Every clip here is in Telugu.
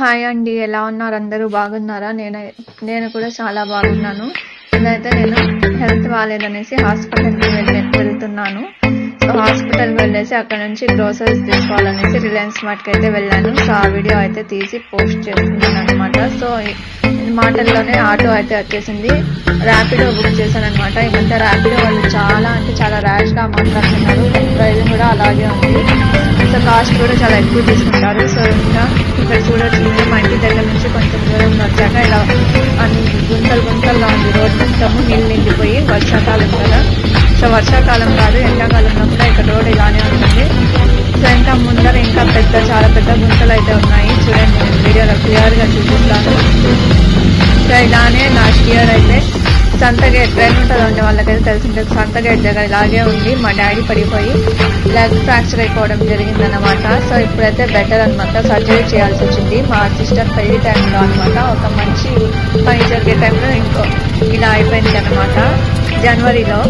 హాయ్ అండి ఎలా ఉన్నారు? అందరూ బాగున్నారా? నేను నేను కూడా చాలా బాగున్నాను. ఇదైతే నేను హెల్త్ బాగాలేదనేసి హాస్పిటల్కి వెళ్ళి వెళ్తున్నాను. సో హాస్పిటల్కి వెళ్ళేసి అక్కడ నుంచి గ్రోసరీస్ తీసుకోవాలనేసి రిలయన్స్ మార్ట్కి అయితే వెళ్ళాను. సో ఆ వీడియో అయితే తీసి పోస్ట్ చేస్తున్నాను అనమాట సో మాటల్లోనే ఆటో అయితే వచ్చేసింది. ర్యాపిడో బుక్ చేశాను అనమాట ఈ మధ్య ర్యాపిడో వాళ్ళు చాలా అంటే చాలా ర్యాష్గా మాట్లాడుతున్నారు. ప్రైజ్ కూడా అలాగే ఉంది. సో కాస్ట్ కూడా చాలా ఎక్కువ తీసుకుంటారు. సో ఇంకా ఇక్కడ చూడొచ్చు. మా ఇంటి దగ్గర నుంచి కొంచెం దూరం వచ్చాక ఇలా అన్ని గుంతలు గుంతలుగా ఉంది రోడ్ మొత్తము నీళ్ళు నిండిపోయి వర్షాకాలం కదా. సో వర్షాకాలం కాదు ఎండాకాలంలో కూడా ఇక్కడ రోడ్ ఇలానే ఉంటుంది. సో ఇంకా ముందర ఇంకా పెద్ద చాలా పెద్ద గుంతలు అయితే ఉన్నాయి. చూడండి వీడియోలో క్లియర్గా చూపిస్తాను. సో ఇలానే లాస్ట్ ఇయర్ అయితే సంతగేట్ ట్రైన్ ఉంటుంది అండి వాళ్ళకైతే తెలిసింటుంది సంతగేట్ దగ్గర ఇలాగే ఉంది మా డాడీ పడిపోయి లెగ్ ఫ్రాక్చర్ అయిపోవడం జరిగిందన్నమాట. సో ఇప్పుడైతే బెటర్ అనమాట సర్జరీ చేయాల్సి వచ్చింది. మా సిస్టర్ పెళ్ళి టైంలో అనమాట ఒక మంచి పని జరిగే టైంలో ఇంకో ఇలా అయిపోయింది అనమాట జనవరిలో.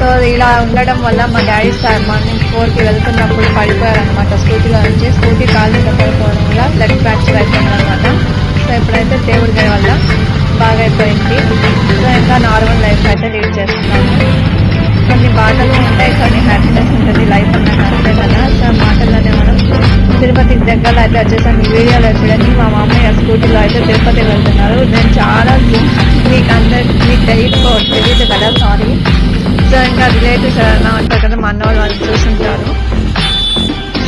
సో ఇలా ఉండడం వల్ల మా డాడీ సార్ మార్నింగ్ ఫోర్కి వెళ్తున్నప్పుడు పడిపోయారనమాట స్కూటీలో నుంచి స్కూటీ కాలు పడిపోవడం వల్ల లెగ్ ఫ్రాక్చర్ అయిపోయింది అనమాట సో ఇప్పుడైతే దేవుడి దయ వల్ల బాగా అయిపోయింది ఇంకా నార్మల్ లైఫ్ అయితే లీడ్ చేస్తున్నాము. కొన్ని బాధలు ఉంటాయి కొన్ని హ్యాపీనెస్ ఉంటుంది లైఫ్ అన్నాక అంతే కదా సో మాటల్లోనే మనం తిరుపతి దగ్గరలో అయితే వచ్చేసాం. ఈ వీడియోలో చూడండి మా మామయ్య స్కూటీలో అయితే తిరుపతి వెళ్తున్నారు. నేను చాలా మీకు అందరి మీకు తెలియదు తెలియదు కదా సారీ సో ఇంకా రిలేటివ్స్ ఎలా ఉంటారు కదా మా అన్న వాళ్ళు చూసుంటారు.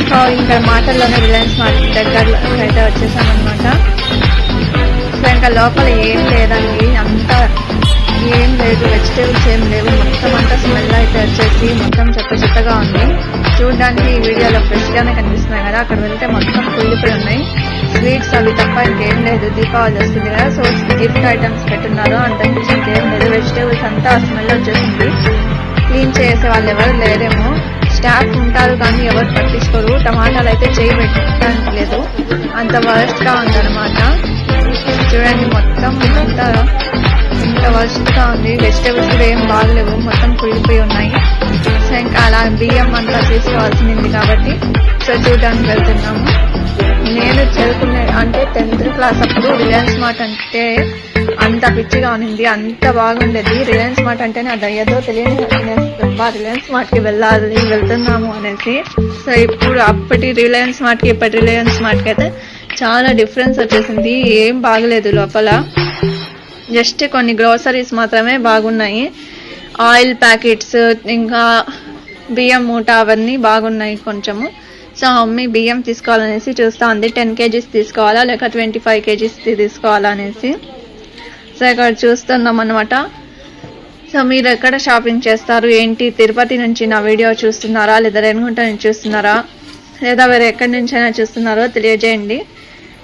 సో ఇంకా మాటల్లోనే రిలయన్స్ మార్కెట్ దగ్గర అయితే వచ్చేసామన్నమాట. అనమాట ఇంకా లోపల ఏం లేదండి. అంతా ఏం లేదు. వెజిటేబుల్స్ ఏం లేవు. మొత్తం అంతా స్మెల్ అయితే వచ్చేసి మొత్తం చెత్త చెత్తగా ఉంది. చూడడానికి ఈ వీడియోలో ఫ్రెష్గానే కనిపిస్తున్నాయి కదా. అక్కడ వెళ్తే మొత్తం కుళ్ళిపోయి ఉన్నాయి. స్వీట్స్ అవి తప్ప ఇంకేం లేదు. దీపావళి వస్తుంది కదా. సో గిఫ్ట్ ఐటమ్స్ పెట్టున్నారు. అంతకుమించి ఇంకేం లేదు. వెజిటేబుల్స్ అంతా స్మెల్ వచ్చేసింది. క్లీన్ చేసే వాళ్ళు ఎవరు లేరేమో. స్టాఫ్ ఉంటారు కానీ ఎవరు పట్టించుకోరు. టమాటాలు అయితే చేయి పెట్టడానికి లేదు. అంత వరస్ట్గా ఉందన్నమాట. చూడండి మొత్తం అంత ఇంత వర్స్ట్ ఉంది. వెజిటేబుల్స్ కూడా ఏం బాగలేవు మొత్తం కుళ్ళిపోయి ఉన్నాయి. సో ఇంకా అలా బియ్యం అంతా తీసుకోవాల్సింది కాబట్టి సో చూడడానికి వెళ్తున్నాము. నేను చదువుకునే అంటే టెన్త్ క్లాస్ అప్పుడు రిలయన్స్ మార్ట్ అంటే అంత పిచ్చిగా ఉంది అంత బాగుండేది. రిలయన్స్ మార్ట్ అంటేనే అది ఏదో తెలియని రిలయన్స్ మార్ట్కి వెళ్ళాలి వెళ్తున్నాము అనేసి. సో ఇప్పుడు అప్పటి రిలయన్స్ మార్ట్కి ఇప్పటి రిలయన్స్ మార్ట్కి అయితే చాలా డిఫరెన్స్ వచ్చేసింది. ఏం బాగలేదు లోపల. జస్ట్ కొన్ని గ్రోసరీస్ మాత్రమే బాగున్నాయి. ఆయిల్ ప్యాకెట్స్ ఇంకా బియ్యం మూట అవన్నీ బాగున్నాయి కొంచెము. సో మమ్మీ బియ్యం తీసుకోవాలనేసి చూస్తా ఉంది. టెన్ కేజీస్ తీసుకోవాలా? లేక ట్వంటీ ఫైవ్ కేజీస్ తీసుకోవాలా అనేసి సో ఇక్కడ చూస్తున్నాం అనమాట సో మీరు ఎక్కడ షాపింగ్ చేస్తారు? ఏంటి? తిరుపతి నుంచి నా వీడియో చూస్తున్నారా? లేదా రేణుగుంట నుంచి చూస్తున్నారా? లేదా వేరే ఎక్కడి నుంచైనా చూస్తున్నారో తెలియజేయండి.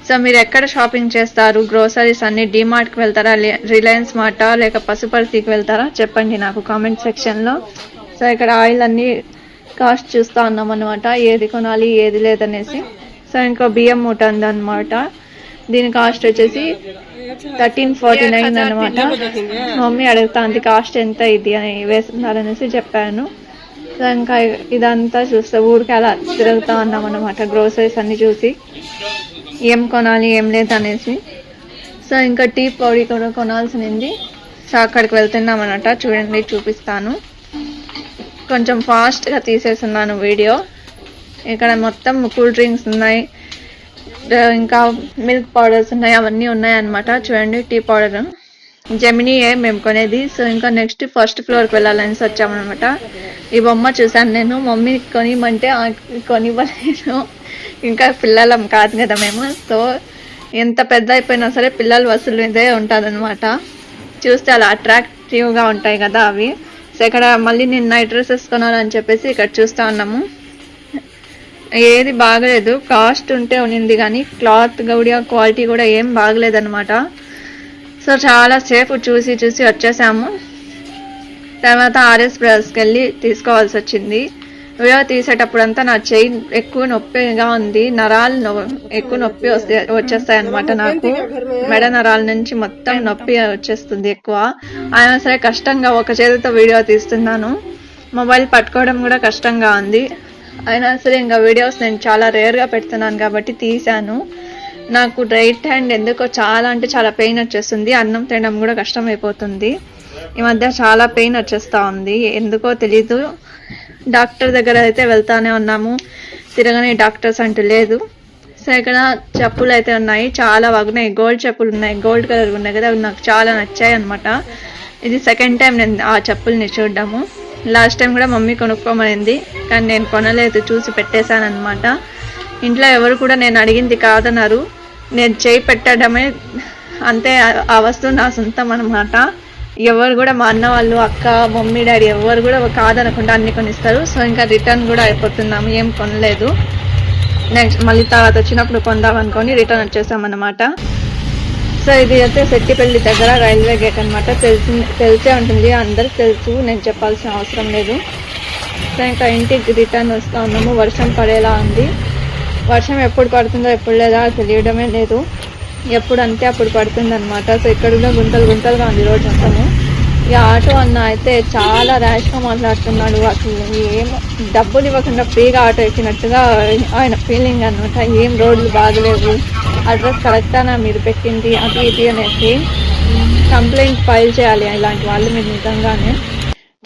సో మీరు ఎక్కడ షాపింగ్ చేస్తారు? గ్రోసరీస్ అన్ని డిమార్ట్కి వెళ్తారా? రిలయన్స్ మార్టా లేక పశుపర్తికి వెళ్తారా? చెప్పండి నాకు కామెంట్ సెక్షన్లో సో ఇక్కడ ఆయిల్ అన్ని కాస్ట్ చూస్తా ఉన్నాం అనమాట ఏది కొనాలి ఏది లేదనేసి. సో ఇంకో బియ్యం మూట ఉందన్నమాట. దీని కాస్ట్ వచ్చేసి థర్టీన్ ఫార్టీ నైన్ అనమాట మమ్మీ అడుగుతా అంది కాస్ట్ ఎంత ఇది? అని వేస్తున్నారనేసి చెప్పాను. సో ఇంకా ఇదంతా చూస్తే ఊరికి అలా తిరుగుతా ఉన్నాం అనమాట గ్రోసరీస్ అన్ని చూసి. ఏం కొనాలి ఏం లేదు అనేసి. సో ఇంకా టీ పౌడర్ కూడా కొనాల్సింది. సో అక్కడికి వెళ్తున్నాం అనమాట చూడండి చూపిస్తాను. కొంచెం ఫాస్ట్గా తీసేస్తున్నాను వీడియో. ఇక్కడ మొత్తం కూల్ డ్రింక్స్ ఉన్నాయి. ఇంకా మిల్క్ పౌడర్స్ ఉన్నాయి అవన్నీ ఉన్నాయన్నమాట. చూడండి టీ పౌడర్. జెమినీయే మేము కొనేది. సో ఇంకా నెక్స్ట్ ఫస్ట్ ఫ్లోర్కి వెళ్ళాలని వచ్చామన్నమాట. ఈ బొమ్మ చూసాను నేను. మమ్మీ కొనిమంటే కొనివ్వలేను ఇంకా పిల్లలం కాదు కదా మేము. సో ఎంత పెద్ద అయిపోయినా సరే పిల్లల వసూలు మీదే ఉంటుందన్నమాట. చూస్తే అలా అట్రాక్టివ్గా ఉంటాయి కదా అవి. సో ఇక్కడ మళ్ళీ నేను నైట్ డ్రెస్సెస్ కొనాలని చెప్పేసి ఇక్కడ చూస్తా ఉన్నాము. ఏది బాగలేదు. కాస్ట్ ఉంటే ఉన్నింది కానీ క్లాత్ గౌడియా క్వాలిటీ కూడా ఏం బాగలేదన్నమాట. సో చాలా సేపు చూసి చూసి వచ్చేసాము. తర్వాత ఆర్ఎస్ బ్రదర్స్కి వెళ్ళి తీసుకోవాల్సి వచ్చింది. వీడియో తీసేటప్పుడంతా నా చెయ్యి ఎక్కువ నొప్పిగా ఉంది. నరాలు ఎక్కువ నొప్పి వస్తే వచ్చేస్తాయి అనమాట నాకు. మెడ నరాల నుంచి మొత్తం నొప్పి వచ్చేస్తుంది ఎక్కువ. అయినా సరే కష్టంగా ఒక చేతితో వీడియో తీస్తున్నాను. మొబైల్ పట్టుకోవడం కూడా కష్టంగా ఉంది. అయినా సరే ఇంకా వీడియోస్ నేను చాలా రేర్గా పెడుతున్నాను కాబట్టి తీశాను. నాకు రైట్ హ్యాండ్ ఎందుకో చాలా అంటే చాలా పెయిన్ వచ్చేస్తుంది. అన్నం తినడం కూడా కష్టం అయిపోతుంది ఈ మధ్య చాలా పెయిన్ వచ్చేస్తా ఉంది. ఎందుకో తెలీదు. డాక్టర్ దగ్గర అయితే వెళ్తానే ఉన్నాము. తిరగని డాక్టర్స్ అంటూ లేదు. సో ఇక్కడ చెప్పులు అయితే ఉన్నాయి. చాలా బాగున్నాయి గోల్డ్ చెప్పులు ఉన్నాయి. గోల్డ్ కలర్ ఉన్నాయి కదా. అవి నాకు చాలా నచ్చాయి అనమాట ఇది సెకండ్ టైం నేను ఆ చెప్పుల్ని చూడడము. లాస్ట్ టైం కూడా మమ్మీ కొనుక్కోమనింది. కానీ నేను కొనలేదు. చూసి పెట్టేశాను అనమాట ఇంట్లో ఎవరు కూడా నేను అడిగింది కాదన్నారు. నేను చేయి పెట్టడమే అంతే ఆ- వస్తువు నా సొంతం అనమాట ఎవరు కూడా మా అన్న వాళ్ళు అక్క మమ్మీ డాడీ ఎవరు కూడా కాదనకుండా అన్ని కొనిస్తారు. సో ఇంకా రిటర్న్ కూడా అయిపోతున్నాము ఏం కొనలేదు. నెక్స్ట్ మళ్ళీ తర్వాత వచ్చినప్పుడు కొందాం అనుకొని రిటర్న్ వచ్చేసామన్నమాట. సో ఇది అయితే సెట్టిపల్లి దగ్గర రైల్వే గేట్ అనమాట తెలిసి తెలిసే ఉంటుంది అందరికి తెలుసు నేను చెప్పాల్సిన అవసరం లేదు. సో ఇంకా ఇంటికి రిటర్న్ వస్తా ఉన్నాము వర్షం పడేలా ఉంది. వర్షం ఎప్పుడు పడుతుందో ఎప్పుడు లేదా తెలియడమే లేదు. ఎప్పుడు అంతే అప్పుడు పడుతుంది అనమాట సో ఇక్కడ కూడా గుంతలు గుంతలుగా ఉంది రోడ్ మొత్తము. ఈ ఆటో అన్న అయితే చాలా ర్యాష్గా మాట్లాడుతున్నాడు. అసలు ఏం డబ్బులు ఇవ్వకుండా ఫ్రీగా ఆటో ఎక్కినట్టుగా ఆయన ఫీలింగ్ అనమాట ఏం రోడ్లు బాగలేవు. అడ్రస్ కరెక్టానా మీరు పెట్టింది? అది ఇది అనేసి కంప్లైంట్ ఫైల్ చేయాలి ఇలాంటి వాళ్ళు మీరు నిజంగానే.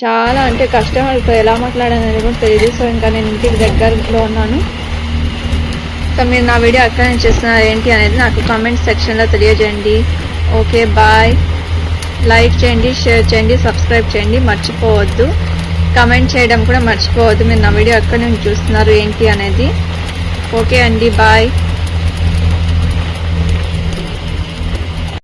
చాలా అంటే కస్టమర్తో ఎలా మాట్లాడాలనేది కూడా తెలియదు సో ఇంకా నేను ఇంటికి దగ్గరలో ఉన్నాను. సో మీరు నా వీడియో ఎక్కడ నుంచి చేస్తున్నారు ఏంటి అనేది నాకు కామెంట్ సెక్షన్లో తెలియజేయండి. ఓకే బాయ్ లైక్ చేయండి షేర్ చేయండి సబ్స్క్రైబ్ చేయండి మర్చిపోవద్దు. కమెంట్ చేయడం కూడా మర్చిపోవద్దు. మీరు నా వీడియో ఎక్కడ నుంచి చూస్తున్నారు ఏంటి అనేది. ఓకే అండి బాయ్